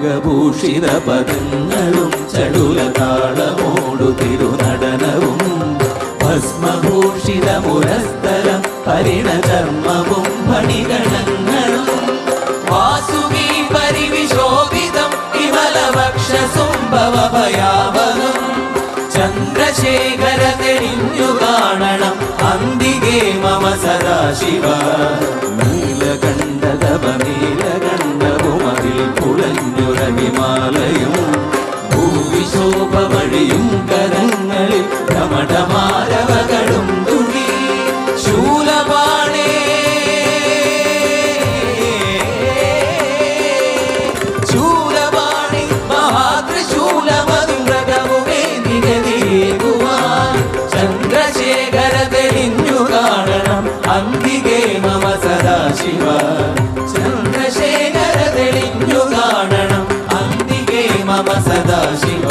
നാഗഭൂഷിത പദങ്ങളും ചടുല തിരുനടനവും ഭസ്മഭൂഷിത പുരസ്തരം പരിണധർമ്മവും മണിഗണങ്ങളും വാസുകി പരിവിശോഭിതം വിമലവക്ഷസുംഭവഭയാവകം ചന്ദ്രശേഖര തെളിഞ്ഞു കാണണം അന്തികേ മമ സദാശിവ ഹിമാലയും ഭൂവിശോഭ വഴിയും കരങ്ങളിൽ കമടമാരവകളും തുണി ശൂലപാണേ. ശൂലപാണി മഹാത്രിശൂലമന്ത്രകവുമേ നിഗതിയേകുവാൻ ചന്ദ്രശേഖര തെളിഞ്ഞു കാണണം അന്തികേ മമ സദാശിവ. al